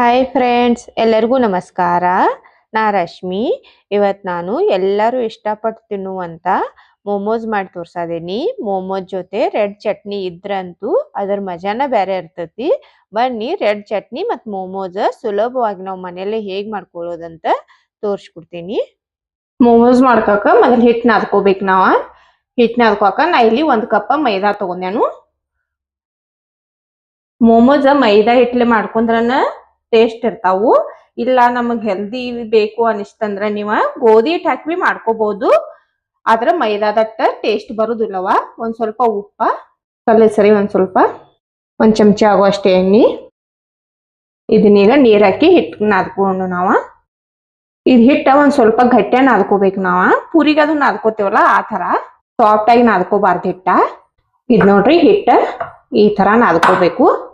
Hi friends ಎಲ್ಲರಿಗೂ ನಮಸ್ಕಾರ. ನಾ ರಶ್ಮಿ. ಇವತ್ತು ನಾನು ಎಲ್ಲರೂ ಇಷ್ಟಪಟ್ಟು ತಿನ್ನುವಂಥ ಮೋಮೋಸ್ ಮಾಡಿ ತೋರ್ಸದೀನಿ ಮೋಮೋಸ್ ಜೊತೆ ರೆಡ್ ಚಟ್ನಿ ಇದ್ರಂತೂ ಅದ್ರ ಮಜಾನ ಬೇರೆ ಇರ್ತೈತಿ. ಬನ್ನಿ ರೆಡ್ ಚಟ್ನಿ ಮತ್ತು ಮೋಮೋಸ್ ಸುಲಭವಾಗಿ ನಾವು ಮನೆಯಲ್ಲೇ ಹೇಗೆ ಮಾಡ್ಕೊಳ್ಳೋದಂತ ತೋರಿಸ್ಕೊಡ್ತೀನಿ. ಮೋಮೋಸ್ ಮಾಡ್ಕೊಕ ಮೊದಲು ಹಿಟ್ಟು ನಾದ್ಕೋಬೇಕು ನಾವು. ಹಿಟ್ಟು ನಾದ್ಕೋಕ ನಾ ಇಲ್ಲಿ ಒಂದು ಕಪ್ ಮೈದಾ ತೊಗೊಂಡೆನು. ಮೋಮೋಸ್ ಮೈದಾ ಹಿಟ್ಲೆ ಮಾಡ್ಕೊಂಡ್ರನ ಟೇಸ್ಟ್ ಇರ್ತಾವು. ಇಲ್ಲ ನಮಗ್ ಹೆಲ್ದಿ ಬೇಕು ಅನಿಸ್ತಂದ್ರ ನೀವ ಗೋಧಿ ಹಿಟ್ ಹಾಕಿ ಮಾಡ್ಕೋಬಹುದು ಆದ್ರ ಮೈದಾದಟ್ಟ ಟೇಸ್ಟ್ ಬರುದಿಲ್ಲವ. ಒಂದ್ ಸ್ವಲ್ಪ ಉಪ್ಪ. ಕಲ್ಲೆ ಸರಿ ಒಂದ್ ಸ್ವಲ್ಪ. ಒಂದ್ ಚಮಚ ಆಗುವಷ್ಟೇ ಎಣ್ಣಿ. ಇದನ್ನೀಗ ನೀರ್ ಹಾಕಿ ಹಿಟ್ಟ್ ನಾದ್ಕೊಂಡು ನಾವ. ಇದ್ ಹಿಟ್ಟ ಒಂದ್ ಸ್ವಲ್ಪ ಗಟ್ಟಿ ನಾದ್ಕೋಬೇಕು ನಾವ. ಪೂರಿಗೆ ಅದು ನಾದ್ಕೋತೇವಲ್ಲ ಆ ತರ ಸಾಫ್ಟ್ ಆಗಿ ನಾದ್ಕೋಬಾರ್ದು ಹಿಟ್ಟ. ಇದ್ ನೋಡ್ರಿ ಹಿಟ್ಟ ಈ ತರ ನಾದ್ಕೋಬೇಕು.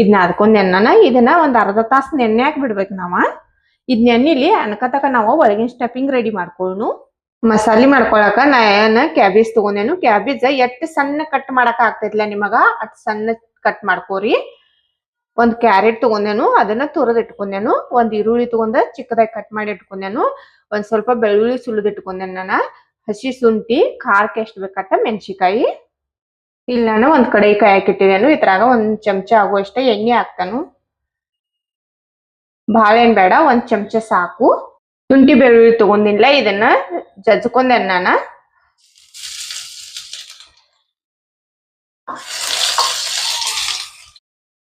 ಇದ್ ಅದಕ್ಕೊಂದು ನೆನ್ನನ ಇದನ್ನ ಒಂದ್ ಅರ್ಧ ತಾಸ್ ನೆನ್ಯಾಕ್ ಬಿಡ್ಬೇಕು ನಾವ. ಇದ್ ನೆನ್ನಿಲಿ ಅನ್ಕತಕ ನಾವು ಒಳಗಿನ ಸ್ಟಫಿಂಗ್ ರೆಡಿ ಮಾಡ್ಕೊಳ್ಳು ಮಸಾಲೆ ಮಾಡ್ಕೊಳಕ ನಾ ಏನ ಕ್ಯಾಬೇಜ್ ತಗೊಂಡೇನು ಕ್ಯಾಬೇಜ್ ಎಷ್ಟ್ ಸಣ್ಣ ಕಟ್ ಮಾಡಕ್ ಆಗ್ತೈತಿಲ್ಲ ನಿಮಗ ಅಟ್ ಸಣ್ಣ ಕಟ್ ಮಾಡ್ಕೋರಿ. ಒಂದ್ ಕ್ಯಾರೆಟ್ ತಗೊಂಡೇನು, ಅದನ್ನ ತುರದ್ ಇಟ್ಕೊಂಡೇನು, ಒಂದ್ ಈರುಳ್ಳಿ ತಗೊಂಡ ಚಿಕ್ಕದಾಗಿ ಕಟ್ ಮಾಡಿ ಇಟ್ಕೊಂಡೇನು, ಒಂದ್ ಸ್ವಲ್ಪ ಬೆಳ್ಳುಳ್ಳಿ ಸುಲಿದ್ ನಾನ ಹಸಿ ಶುಂಠಿ ಖಾರಕ್ಕೆ ಎಷ್ಟು ಬೇಕಟ್ಟ ಮೆಣಸಿಕಾಯಿ ಇಲ್ಲಿ ನಾನು ಒಂದ್ ಕಡೆ ಕಾಯಿ ಹಾಕಿಟ್ಟಿದ್ದೇನು ಇದ್ರಾಗ ಒಂದ್ ಚಮಚ ಆಗುವಷ್ಟ ಎಣ್ಣೆ ಹಾಕ್ತಾನು. ಏನ್ ಬೇಡ, ಒಂದ್ ಚಮಚ ಸಾಕು. ಶುಂಠಿ ಬೆಳ್ಳುಳ್ಳಿ ತಗೊಂಡಿಲ್ಲ ಇದನ್ನ ಜಜ್ಕೊಂಡೆ ನಾನು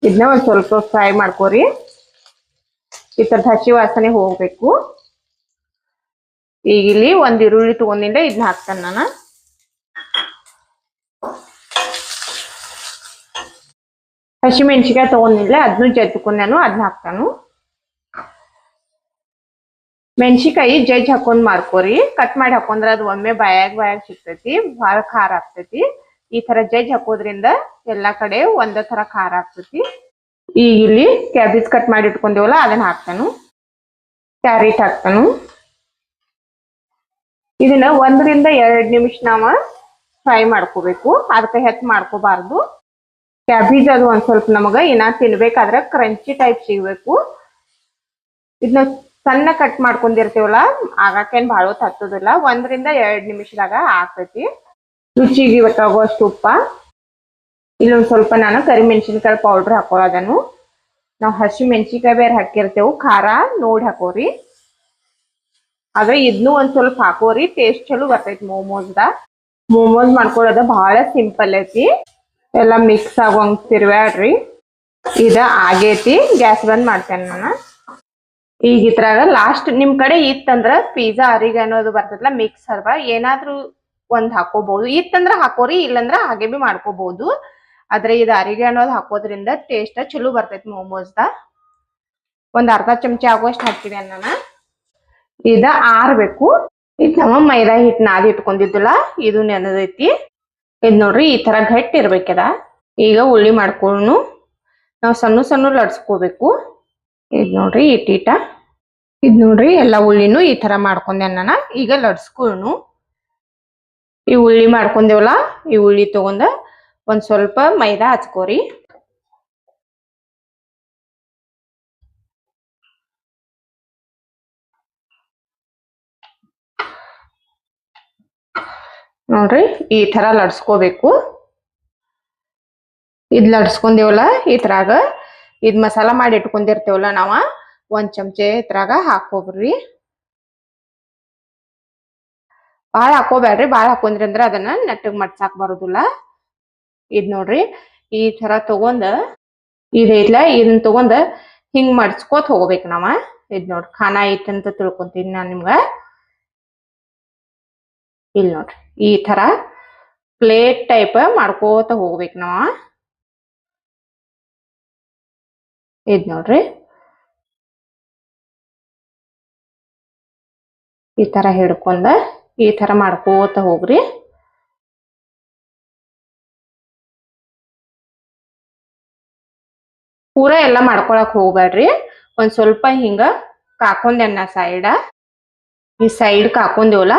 ಇದನ್ನ ಒಂದ್ ಸ್ವಲ್ಪ ಫ್ರೈ ಮಾಡ್ಕೋರಿ. ಈ ತರದ ಹಸಿ ವಾಸನೆ ಹೋಗ್ಬೇಕು. ಈಗ ಇಲ್ಲಿ ಒಂದ್ ಈರುಳ್ಳಿ ತಗೊಂಡಿಲ್ಲ ಇದನ್ನ ಹಾಕ್ತಾನೆ ನಾನು. ಹಸಿ ತೊಗೊಂಡಿಲ್ಲ ಅದನ್ನು ಜಜ್ಕೊಂಡು ನಾನು ಅದನ್ನ ಹಾಕ್ತಾನು ಮೆಣ್ಸಿಕಾಯಿ ಜಜ್ ಹಾಕೊಂಡ್ ಮಾಡ್ಕೋರಿ ಕಟ್ ಮಾಡಿ ಹಾಕೊಂಡ್ರೆ ಅದು ಒಮ್ಮೆ ಬಾಯಾಗ ಬಾಯಾಗ ಸಿಗ್ತೈತಿ ಭಾಳ ಖಾರ ಆಗ್ತೈತಿ ಈ ತರ ಜಜ್ ಹಾಕೋದ್ರಿಂದ ಎಲ್ಲಾ ಕಡೆ ಒಂದೇ ತರ ಖಾರ ಆಗ್ತೈತಿ ಈಗ ಇಲ್ಲಿ ಕ್ಯಾಬೇಜ್ ಕಟ್ ಮಾಡಿ ಇಟ್ಕೊಂಡೇವಲ್ಲ ಅದನ್ನ ಹಾಕ್ತಾನು ಕ್ಯಾರೆಟ್ ಹಾಕ್ತಾನು ಇದನ್ನ ಒಂದರಿಂದ ಎರಡ್ ನಿಮಿಷ ನಾವ ಫ್ರೈ ಮಾಡ್ಕೋಬೇಕು ಅದಕ್ಕೆ ಹೆಚ್ಚು ಮಾಡ್ಕೋಬಾರ್ದು ಕ್ಯಾಬೇಜ್ ಅದು ಒಂದ್ ಸ್ವಲ್ಪ ನಮಗ ಏನ ತಿನ್ಬೇಕಾದ್ರ ಕ್ರಂಚಿ ಟೈಪ್ ಸಿಗ್ಬೇಕು. ಇದನ್ನ ಸಣ್ಣ ಕಟ್ ಮಾಡ್ಕೊಂಡಿರ್ತೀವಲ್ಲ, ಆಗಾಕೇನ್ ಭಾಳ ಹೊತ್ತು ಹತ್ತೋದಿಲ್ಲ. ಒಂದರಿಂದ ಎರಡ್ ನಿಮಿಷದಾಗ ಆಗ್ತೈತಿ. ರುಚಿಗೆ ಬೇಕಾಗುವಷ್ಟು ಉಪ್ಪ. ಇಲ್ಲೊಂದ್ ಸ್ವಲ್ಪ ನಾನು ಕರಿಮೆಣಸಿನ್ಕಾಯಿ ಪೌಡರ್ ಹಾಕೊಳ್ಳೋದನ್ನು ನಾವು ಹಸಿ ಮೆಣಸಿನ್ಕಾಯಿ ಬೇರೆ ಹಾಕಿರ್ತೇವೆ, ಖಾರ ನೋಡಿ ಹಾಕೋರಿ. ಆದ್ರೆ ಇದನ್ನು ಒಂದ್ ಸ್ವಲ್ಪ ಹಾಕೋರಿ ಟೇಸ್ಟ್ ಚಲೋ ಬರ್ತೈತಿ ಮೋಮೋಸ್ದ. ಮೋಮೋಸ್ ಮಾಡ್ಕೊಳೋದ ಬಹಳ ಸಿಂಪಲ್ ಐತಿ. ಎಲ್ಲ ಮಿಕ್ಸ್ ಆಗೋಂಗ್ ತಿರ್ವ್ಯಾಡ್ರಿ ಇದ ಆಗೇತಿ, ಗ್ಯಾಸ್ ಬಂದ್ ಮಾಡ್ತೇನೆ ನಾನು. ಈಗ ಇದ್ರಾಗ ಲಾಸ್ಟ್ ನಿಮ್ ಕಡೆ ಇತ್ತಂದ್ರ ಪಿಜ್ಜಾ ಅರಿಗ ಅನ್ನೋದು ಮಿಕ್ಸ್ ಹರ್ಬ ಏನಾದ್ರೂ ಒಂದ್ ಹಾಕೋಬಹುದು. ಇತ್ತಂದ್ರ ಹಾಕೋರಿ, ಇಲ್ಲಂದ್ರ ಹಾಗೆ ಬಿ ಮಾಡ್ಕೋಬಹುದು. ಆದ್ರೆ ಇದು ಅರಿಗೆ ಅನ್ನೋದು ಹಾಕೋದ್ರಿಂದ ಟೇಸ್ಟ್ ಚಲೋ ಬರ್ತೈತಿ ಮೋಮೋಸ್ದ ಒಂದ್ ಅರ್ಧ ಚಮಚ ಆಗುವಷ್ಟು ಹಾಕಿದೆ ನಾನು. ಇದ ಆರ್ಬೇಕು. ಇದು ನಮ್ಮ ಮೈದಾ ಹಿಟ್ ನಾದಿ ಇಟ್ಕೊಂಡಿದ್ದಲ್ಲ ಇದು ನೆನದೈತಿ. ಇದ್ ನೋಡ್ರಿ ಈ ತರ ಗಟ್ಟಿ ಇರ್ಬೇಕದ. ಈಗ ಉಳ್ಳಿ ಮಾಡ್ಕೊಂಡು ನಾವು ಸಣ್ಣ ಸಣ್ಣ ಲಡ್ಸ್ಕೋಬೇಕು. ಇದು ನೋಡ್ರಿ ಈ ಟೀಟ. ಇದು ನೋಡ್ರಿ ಎಲ್ಲ ಉಳ್ಳಿನೂ ಈ ತರ ಮಾಡ್ಕೊಂಡೆ ನಾನು ಈಗ ಲಡ್ಸ್ಕೊಳ್ಳು ಈ ಉಳ್ಳಿ ಮಾಡ್ಕೊಂಡೇವಲ್ಲ, ಈ ಉಳ್ಳಿ ತಗೊಂಡ ಒಂದ್ ಸ್ವಲ್ಪ ಮೈದಾ ಹಚ್ಕೋರಿ. ನೋಡ್ರಿ, ಈ ತರ ಲಡ್ಸ್ಕೋಬೇಕು. ಇದ್ ಲಡ್ಸ್ಕೊಂಡೇವಲ್ಲ ಥರಾಗ ಇದು ಮಸಾಲಾ ಮಾಡಿ ಇಟ್ಕೊಂಡಿರ್ತೇವಲ್ಲ ನಾವ, ಒಂದ್ ಚಮಚೆ ಇದ್ರಾಗ ಹಾಕೋಬ್ರಿ ಬಾಳ ಹಾಕೋಬ್ಯಾಡ್ರಿ ಬಾಳ ಹಾಕೊಂಡ್ರಿ ಅಂದ್ರ ಅದನ್ನ ನೆಟ್ಟಗ್ ಮಡ್ಸಾಕ್ ಬರೋದಿಲ್ಲ. ಇದ್ ನೋಡ್ರಿ, ಈ ತರ ತಗೊಂಡ ಇದೈತ್ಲ ಇದನ್ನ ತಗೊಂಡ ಹಿಂಗ್ ಮಡ್ಸ್ಕೋತ ಹೋಗ್ಬೇಕು ನಾವ. ಇದ್ ನೋಡ್ರಿ ಖಾನ ಐತಂತ ತಿಳ್ಕೊಂತೀನಿ ನಾನ್ ನಿಮ್ಗ. ಇಲ್ ನೋಡ್ರಿ. ಈ ತರ ಪ್ಲೇಟ್ ಟೈಪ್ ಮಾಡ್ಕೋತ ಹೋಗ್ಬೇಕು ನಾವು. ಇದ್ ನೋಡ್ರಿ. ಈ ತರ ಹಿಡ್ಕೊಂಡ ಈ ತರ ಮಾಡ್ಕೋತ ಹೋಗ್ರಿ. ಪೂರಾ ಎಲ್ಲ ಮಾಡ್ಕೊಳಕ್ ಹೋಗ್ಬೇಡ್ರಿ. ಒಂದ್ ಸ್ವಲ್ಪ ಹಿಂಗ ಕಾಕೊಂಡೆನ್ನ ಸೈಡ ಈ ಸೈಡ್ ಕಾಕೊಂದೇವಲ್ಲ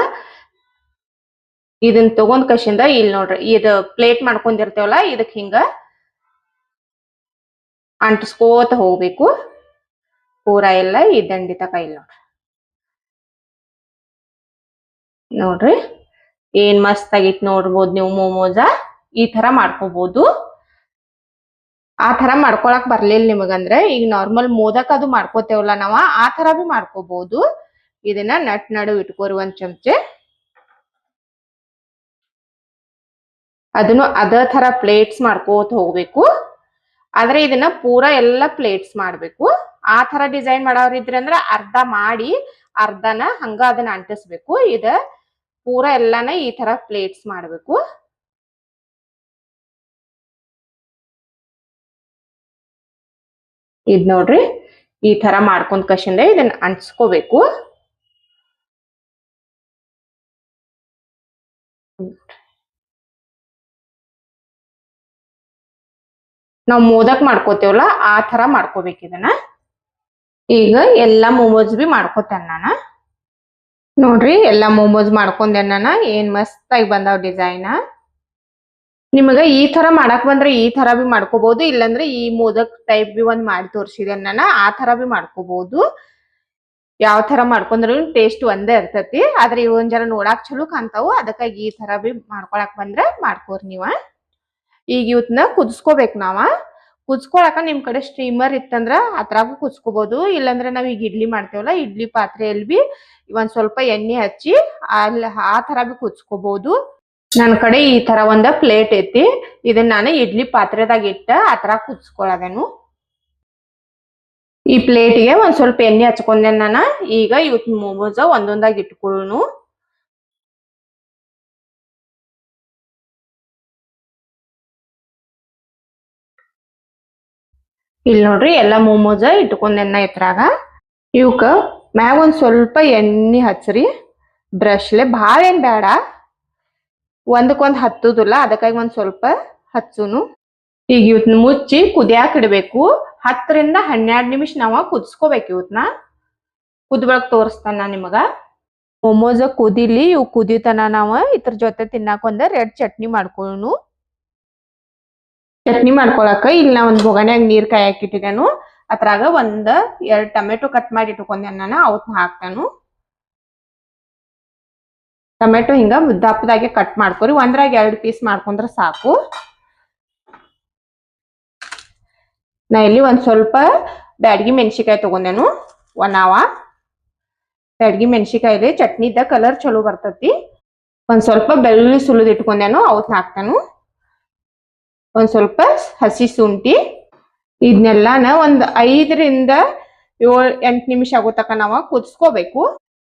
ಇದನ್ ತಗೊಂಡ್ ಕಶಿಂದ ಇಲ್ಲಿ ನೋಡ್ರಿ, ಇದು ಪ್ಲೇಟ್ ಮಾಡ್ಕೊಂಡಿರ್ತೇವಲ್ಲ, ಇದಕ್ ಹಿಂಗ ಅಂಟಿಸ್ಕೋತ ಹೋಗ್ಬೇಕು. ಪೂರ ಎಲ್ಲ ಈ ದಂಡಿ ತಕ ಇಲ್ಲಿ ನೋಡ್ರಿ. ನೋಡ್ರಿ, ಏನ್ ಮಸ್ತ್ ಆಗಿತ್ ನೋಡ್ಬೋದು ನೀವು ಮೋಮೋಸ ಈ ತರ ಮಾಡ್ಕೋಬಹುದು ಆ ತರ ಮಾಡ್ಕೊಳಕ್ ಬರ್ಲಿಲ್ಲ ನಿಮಗಂದ್ರೆ, ಈಗ ನಾರ್ಮಲ್ ಮೋದಕ್ ಅದು ಮಾಡ್ಕೋತೇವಲ್ಲ ನಾವ, ಆ ತರ ಬಿ ಮಾಡ್ಕೋಬಹುದು ಇದನ್ನ ನಟ್ ನಡು ಇಟ್ಕೋರಿ ಒಂದ್ ಚಮಚೆ. ಅದನ್ನು ಅದೇ ತರ ಪ್ಲೇಟ್ಸ್ ಮಾಡ್ಕೋತ ಹೋಗಬೇಕು. ಆದ್ರೆ ಇದನ್ನ ಪೂರಾ ಎಲ್ಲ ಪ್ಲೇಟ್ಸ್ ಮಾಡಬೇಕು. ಆ ತರ ಡಿಸೈನ್ ಮಾಡೋರಿದ್ರಿ ಅಂದ್ರೆ ಅರ್ಧ ಮಾಡಿ ಅರ್ಧನ ಹಂಗ ಅದನ್ನ ಅಂಟಿಸ್ಬೇಕು. ಇದ ಪೂರಾ ಎಲ್ಲಾನ ಈ ತರ ಪ್ಲೇಟ್ಸ್ ಮಾಡಬೇಕು. ಇದ್ ನೋಡ್ರಿ, ಈ ತರ ಮಾಡ್ಕೊಂಡ್ ಕಶಿಂದ ಇದನ್ನ ಅಂಟಿಸ್ಕೋಬೇಕು. ನಾವ್ ಮೋದಕ್ ಮಾಡ್ಕೋತೇವಲ್ಲ, ಆ ತರ ಮಾಡ್ಕೋಬೇಕು ಇದನ್ನ. ಈಗ ಎಲ್ಲಾ ಮೋಮೋಸ್ ಬಿ ಮಾಡ್ಕೋತೇನೆ ನಾನು. ನೋಡ್ರಿ, ಎಲ್ಲಾ ಮೋಮೋಸ್ ಮಾಡ್ಕೊಂಡೆ ನಾನು, ಏನ್ ಮಸ್ತ್ ಆಗಿ ಬಂದಾವ್ ಡಿಸೈನ್ ನಿಮಗ ಈ ತರ ಮಾಡಕ್ ಬಂದ್ರೆ ಈ ತರ ಬಿ ಮಾಡ್ಕೋಬಹುದು ಇಲ್ಲಾಂದ್ರೆ ಈ ಮೋದಕ್ ಟೈಪ್ ಬಿ ಒಂದ್ ಮಾಡಿ ತೋರಿಸಿದೆ ನಾನು, ಆ ತರ ಬಿ ಮಾಡ್ಕೋಬಹುದು ಯಾವ ತರ ಮಾಡ್ಕೊಂಡ್ರು ಟೇಸ್ಟ್ ಒಂದೇ ಇರ್ತತಿ, ಆದ್ರೆ ಇವನ್ ಜರ ನೋಡಾಕ್ ಚಲೋ ಕಾಣ್ತಾವು, ಅದಕ್ಕಾಗಿ ಈ ತರ ಬಿ ಮಾಡ್ಕೊಳಕ್ ಬಂದ್ರೆ ಮಾಡ್ಕೋರಿ ನೀವ. ಈಗ ಇವತ್ನ ಕುದಿಸ್ಕೋಬೇಕು ನಾವ ಕುದಿಸ್ಕೊಳಕ ನಿಮ್ ಕಡೆ ಸ್ಟೀಮರ್ ಇತ್ತಂದ್ರ ಅದ್ರಾಗೂ ಕುದಿಸ್ಕೋಬಹುದು ಇಲ್ಲಾಂದ್ರೆ ನಾವ್ ಈಗ ಇಡ್ಲಿ ಮಾಡ್ತೇವಲ್ಲ, ಇಡ್ಲಿ ಪಾತ್ರೆಯಲ್ಲಿ ಬಿ ಒಂದ್ ಸ್ವಲ್ಪ ಎಣ್ಣೆ ಹಚ್ಚಿ ಅಲ್ಲಿ ಆ ತರ ಬಿ ಕುದಿಸ್ಕೋಬಹುದು ನನ್ ಕಡೆ ಈ ತರ ಒಂದ ಪ್ಲೇಟ್ ಐತಿ. ಇದನ್ನ ನಾನು ಇಡ್ಲಿ ಪಾತ್ರೆದಾಗ ಇಟ್ಟ ಆ ತರ ಕುದಿಸ್ಕೊಳ್ಳೋದೇನು ಈ ಪ್ಲೇಟಿಗೆ ಒಂದ್ ಸ್ವಲ್ಪ ಎಣ್ಣೆ ಹಚ್ಕೊಂಡೆ ನಾನು ಈಗ ಇವತ್ ಮೋಮೋಸ್ ಒಂದೊಂದಾಗಿ ಇಟ್ಕೊಳ್ಳೋನು ಇಲ್ಲಿ ನೋಡ್ರಿ ಎಲ್ಲಾ ಮೋಮೋಸ್ ಎಣ್ಣ ಇತ್ರಾಗ ಇವಕ್ಕ ಮ್ಯಾಗ ಒಂದ್ ಸ್ವಲ್ಪ ಎಣ್ಣೆ ಹಚ್ಚ್ರಿ ಬ್ರಷ್ಲೆ ಭಾಳ ಏನ್ ಬೇಡ ಒಂದಕ್ಕೊಂದ್ ಹತ್ತುದಿಲ್ಲ, ಅದಕ್ಕಾಗಿ ಒಂದ್ ಸ್ವಲ್ಪ ಹಚ್ಚುನು. ಈಗ ಇವತ್ನ ಮುಚ್ಚಿ ಕುದಿಯಾಕ್ ಇಡ್ಬೇಕು. ಹತ್ತರಿಂದ ಹನ್ನೆರಡು ನಿಮಿಷ ನಾವ ಕುದಿಸ್ಕೋಬೇಕು ಇವತ್ನ. ಕುದ್ಬಳಕ್ ತೋರಿಸ್ತಾನ ನಿಮಗ. ಮೊಮೋಸ್ ಕುದಿಲಿ, ಇವ್ ಕುದಿತನ ನಾವ ಇದ್ರ ಜೊತೆ ತಿನ್ನಾಕ ಒಂದ ರೆಡ್ ಚಟ್ನಿ ಮಾಡ್ಕೊಳ್ಳೋನು ಚಟ್ನಿ ಮಾಡ್ಕೊಳಕ ಇಲ್ಲಿ ನಾ ಒಂದ್ ಬೊಗಣ್ಯಾಗ ನೀರ್ ಹಾಕಿಟ್ಟಿದ್ದೇನು ಅದ್ರಾಗ ಒಂದ್ ಎರಡ್ ಟೊಮೆಟೊ ಕಟ್ ಮಾಡಿ ಇಟ್ಕೊಂಡೆ ನಾನು ಅವತ್ನ ಹಾಕ್ತಾನು. ಟೊಮೆಟೊ ಹಿಂಗ ದಪ್ಪದಾಗೆ ಕಟ್ ಮಾಡ್ಕೊರಿ. ಒಂದ್ರಾಗ ಎರಡ್ ಪೀಸ್ ಮಾಡ್ಕೊಂಡ್ರೆ ಸಾಕು. ನಾ ಇಲ್ಲಿ ಒಂದ್ ಸ್ವಲ್ಪ ಬ್ಯಾಡ್ಗಿ ಮೆಣಸಿಕಾಯಿ ತಗೊಂಡೆನು. ಒನ್ ಅವ. ಬ್ಯಾಡಗಿ ಮೆಣಸಿಕಾಯಿ ಚಟ್ನಿದ ಕಲರ್ ಚಲೋ ಬರ್ತತಿ. ಒಂದ್ ಸ್ವಲ್ಪ ಬೆಳ್ಳುಳ್ಳಿ ಸುಲಿದ್ ಇಟ್ಕೊಂಡೆನು, ಅವತ್ನ ಹಾಕ್ತಾನು. ಒಂದ್ ಸ್ವಲ್ಪ ಹಸಿ ಶುಂಠಿ. ಇದನ್ನೆಲ್ಲಾನ ಒಂದು ಐದರಿಂದ ಏಳ್, ಎಂಟು ನಿಮಿಷ ಆಗೋ ತಕ ನಾವು ಕುದಿಸ್ಕೋಬೇಕು.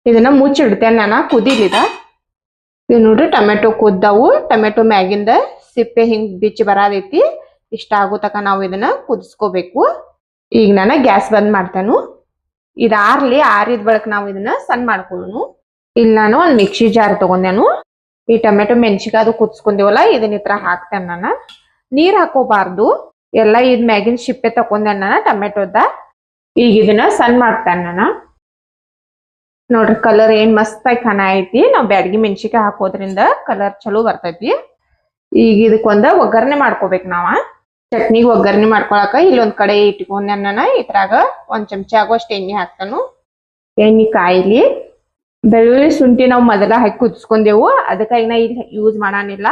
ಇದನ್ನ ಮುಚ್ಚಿಡ್ತೇನೆ ನಾನು, ಕುದಿಲಿದ. ಇದು ನೋಡ್ರಿ ಟೊಮೆಟೊ ಕುದ್ದವು. ಟೊಮೆಟೊ ಮ್ಯಾಗಿಂದ ಸಿಪ್ಪೆ ಹಿಂಗ್ ಬಿಚ್ಚಿ ಬರಾದೈತಿ. ಇಷ್ಟ ಆಗೋ ತಕ ನಾವು ಇದನ್ನ ಕುದಿಸ್ಕೋಬೇಕು. ಈಗ ನಾನು ಗ್ಯಾಸ್ ಬಂದ್ ಮಾಡ್ತೇನು. ಇದು ಆರ್ಲಿ, ಆರಿದ ಬಳಕ ನಾವು ಇದನ್ನ ಸಣ್ಣ ಮಾಡ್ಕೊಳ್ಳೋನು ಇಲ್ಲಿ ನಾನು ಒಂದು ಮಿಕ್ಸಿ ಜಾರ್ ತಗೊಂಡೇನು. ಈ ಟೊಮೆಟೊ ಮೆಣಸಿಗೆ ಅದು ಕುದಿಸ್ಕೊಂದಿವಲ್ಲ ಇದನ್ನ ಇತ್ರ ಹಾಕ್ತೇನೆ ನಾನು. ನೀರ್ ಹಾಕೋಬಾರ್ದು. ಎಲ್ಲ ಇದ್ ಮ್ಯಾಗಿನ ಶಿಪ್ಪೆ ತಕೊಂಡೆ ನಾನು ಟೊಮೆಟೊದ. ಈಗ ಇದನ್ನ ಸಣ್ಣ ಮಾಡ್ತಾನ ನೋಡ್ರಿ ಕಲರ್ ಏನ್ ಮಸ್ತ್ ಆಗಿ ಕಾಣ ಐತಿ. ನಾವ್ ಬ್ಯಾಡಗಿ ಮೆಣಸಿಕಾಯಿ ಹಾಕೋದ್ರಿಂದ ಕಲರ್ ಚಲೋ ಬರ್ತೈತಿ. ಈಗ ಇದಕ್ಕೊಂದ ಒಗ್ಗರಣೆ ಮಾಡ್ಕೋಬೇಕು ನಾವ. ಚಟ್ನಿಗೆ ಒಗ್ಗರಣೆ ಮಾಡ್ಕೊಳಕ ಇಲ್ಲೊಂದ್ ಕಡೆ ಇಟ್ಕೊಂಡೆ ಇದ್ರಾಗ ಒಂದ್ ಚಮಚ ಆಗುವಷ್ಟು ಎಣ್ಣೆ ಹಾಕ್ತಾನು. ಎಣ್ಣೆ ಕಾಯಿಲಿ. ಬೆಳ್ಳುಳ್ಳಿ ಶುಂಠಿ ನಾವು ಮೊದಲ ಹಾಕಿ ಕುದಿಸ್ಕೊಂಡೆವು. ಅದಕ್ಕಾಗಿ ನಾ ಇಲ್ಲಿ ಯೂಸ್ ಮಾಡಾನಿಲ್ಲ.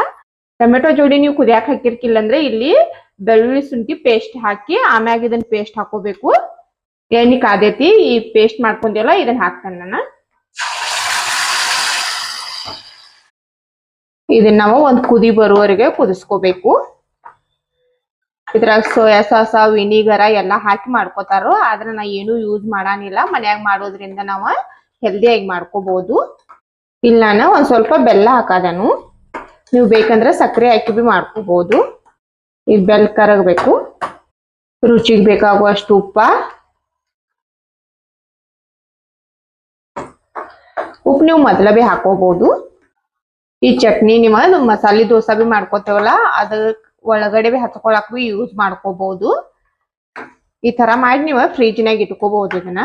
ಟೊಮೆಟೊ ಜೋಡಿ ನೀವು ಕುದಿಯಾಕ ಹಾಕಿರ್ಕಿಲ್ಲ ಅಂದ್ರೆ ಇಲ್ಲಿ ಬೆಳ್ಳುಳ್ಳಿ ಶುಂಠಿ ಪೇಸ್ಟ್ ಹಾಕಿ, ಆಮ್ಯಾಗ ಇದನ್ನ ಪೇಸ್ಟ್ ಹಾಕೋಬೇಕು. ಎಣ್ಣೆ ಕಾದೈತಿ, ಈ ಪೇಸ್ಟ್ ಮಾಡ್ಕೊಂಡಿಲ್ಲ ಇದನ್ನ ಹಾಕ್ತಾನೆ ನಾನು. ಇದನ್ನ ನಾವು ಒಂದ್ ಕುದಿ ಬರುವವರೆಗೆ ಕುದಿಸ್ಕೋಬೇಕು. ಇದ್ರಾಗ ಸೋಯಾ ಸಾಸ, ವಿನಿಗರ ಎಲ್ಲಾ ಹಾಕಿ ಮಾಡ್ಕೋತಾರೋ, ಆದ್ರೆ ನಾ ಏನು ಯೂಸ್ ಮಾಡಾನಿಲ್ಲ. ಮನ್ಯಾಗ ಮಾಡೋದ್ರಿಂದ ನಾವ ಹೆಲ್ದಿಯಾಗಿ ಮಾಡ್ಕೋಬಹುದು ಇಲ್ಲ ನಾನು ಒಂದ್ ಸ್ವಲ್ಪ ಬೆಲ್ಲ ಹಾಕದನು. ನೀವು ಬೇಕಂದ್ರೆ ಸಕ್ಕರೆ ಹಾಕಿ ಬಿ ಮಾಡ್ಕೋಬಹುದು ಇದು ಬೆಲ್ಲ ಕರಗಬೇಕು ರುಚಿಗೆ ಬೇಕಾಗುವಷ್ಟು ಉಪ್ಪ. ಉಪ್ಪು ನೀವು ಮೊದಲ ಬಿ ಹಾಕೋಬಹುದು ಈ ಚಟ್ನಿ ನಿಮ್ಮ ಮಸಾಲೆ ದೋಸೆ ಬಿ ಮಾಡ್ಕೋತೇವಲ್ಲ, ಅದ ಒಳಗಡೆ ಬಿ ಹಚ್ಕೊಳಕ್ ಬಿ ಯೂಸ್ ಮಾಡ್ಕೋಬಹುದು ಈ ತರ ಮಾಡಿ ನೀವು ಫ್ರಿಜ್ನಾಗ ಇಟ್ಕೋಬಹುದು ಇದನ್ನ.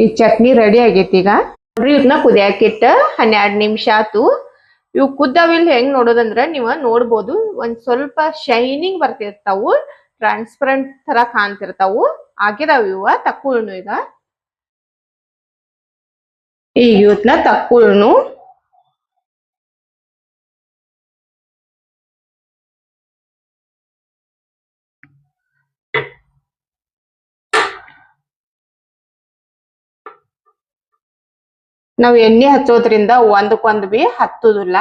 ಈ ಚಟ್ನಿ ರೆಡಿ ಆಗೈತಿ ಈಗ. ನೋಡ್ರಿ ಇದನ್ನ ಕುದಿಯಾಕಿಟ್ಟ ಹನ್ನೆರಡು ನಿಮಿಷ ಆತು. ಇವು ಕುದ್ದಾವಿಲ್ ಹೆಂಗ್ ನೋಡೋದಂದ್ರೆ ನೀವ ನೋಡ್ಬೋದು. ಒಂದ್ ಸ್ವಲ್ಪ ಶೈನಿಂಗ್ ಬರ್ತಿರ್ತಾವು ಟ್ರಾನ್ಸ್ಪರೆಂಟ್ ತರ ಕಾಣ್ತಿರ್ತಾವು. ಆಗಿದಾವ ಇವ, ತಕ್ಕೂಳ್ನು ಈಗ. ಇವತ್ನ ತಕ್ಕುಳ್ನು. ನಾವ್ ಎಣ್ಣೆ ಹಚ್ಚೋದ್ರಿಂದ ಒಂದಕ್ಕೊಂದ್ ಬಿ ಹತ್ತುದಿಲ್ಲ.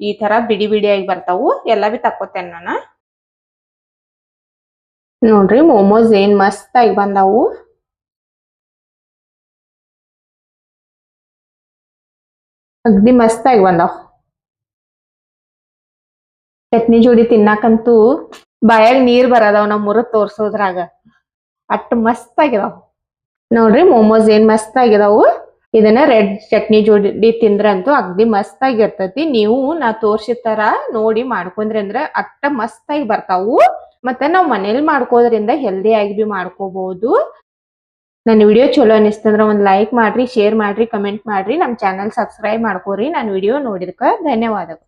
ಈ ತರ ಬಿಡಿ ಬಿಡಿಯಾಗಿ ಬರ್ತಾವು. ಎಲ್ಲ ಬಿ ತಕ್ಕೋತೇನೆ ನಾನು. ನೋಡ್ರಿ ಮೋಮೋಸ್ ಏನ್ ಮಸ್ತ್ ಆಗಿ ಬಂದಾವು. ಅಗ್ದಿ ಮಸ್ತ್ ಆಗಿ ಬಂದಾವ್. ಚಟ್ನಿ ಜೋಡಿ ತಿನ್ನಾಕಂತೂ ಬಾಯಾಗ ನೀರ್ ಬರದಾವ್ ನಮ್ ಮುರ ತೋರ್ಸೋದ್ರಾಗ. ಅಟ್ ಮಸ್ತ್ ಆಗಿದಾವ್ ನೋಡ್ರಿ ಮೋಮೋಸ್ ಏನ್ ಮಸ್ತ್ ಆಗಿದಾವು ಇದನ್ನ ರೆಡ್ ಚಟ್ನಿ ಜೋಡಿ ತಿಂದ್ರಂತೂ ಅಗ್ದಿ ಮಸ್ತ್ ಆಗಿರ್ತತಿ ನೀವು ನಾ ತೋರ್ಸಿದ ತರ ನೋಡಿ ಮಾಡ್ಕೊಂಡ್ರಿ ಅಂದ್ರ ಅಟ್ಟ ಮಸ್ತ್ ಆಗಿ ಬರ್ತಾವು. ಮತ್ತೆ ನಾವ್ ಮನೇಲಿ ಮಾಡ್ಕೋದ್ರಿಂದ ಹೆಲ್ದಿ ಆಗಿ ಬಿ ಮಾಡ್ಕೋಬಹುದು ನನ್ನ ವಿಡಿಯೋ ಚಲೋ ಅನಿಸ್ತಂದ್ರ ಒಂದ್ ಲೈಕ್ ಮಾಡ್ರಿ ಶೇರ್ ಮಾಡ್ರಿ ಕಮೆಂಟ್ ಮಾಡ್ರಿ. ನಮ್ ಚಾನಲ್ ಸಬ್ಸ್ಕ್ರೈಬ್ ಮಾಡ್ಕೋರಿ. ನನ್ನ ವಿಡಿಯೋ ನೋಡಿದಕ್ಕ ಧನ್ಯವಾದಗಳು.